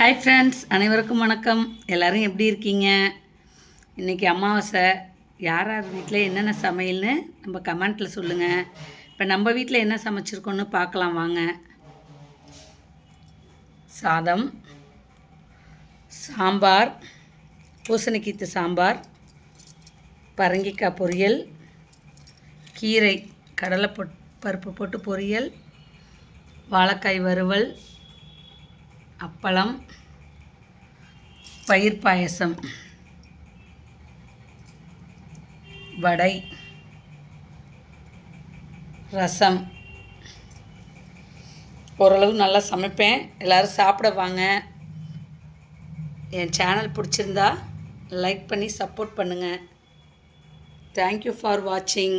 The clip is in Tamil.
ஹாய் ஃப்ரெண்ட்ஸ் அனைவருக்கும் வணக்கம். எல்லோரும் எப்படி இருக்கீங்க? இன்றைக்கி அமாவாசை. யார் யார் வீட்டில் என்னென்ன சமையல்னு நம்ம கமெண்ட்டில் சொல்லுங்கள் இப்போ நம்ம வீட்டில் என்ன சமைச்சிருக்கோன்னு பார்க்கலாம் வாங்க. சாதம் சாம்பார் பூசணிக்கீத்து சாம்பார் பரங்கிக்காய் பொரியல் கீரை கடலை பொட் பருப்பு போட்டு பொரியல் வாழைக்காய் வறுவல் அப்பளம் பயிர் பாயசம். வடை. ரசம். ஓரளவு நல்லா சமைப்பேன். எல்லோரும் சாப்பிட வாங்க. என் சேனல் பிடிச்சிருந்தா லைக் பண்ணி சப்போர்ட் பண்ணுங்கள் தேங்க்யூ ஃபார் வாட்சிங்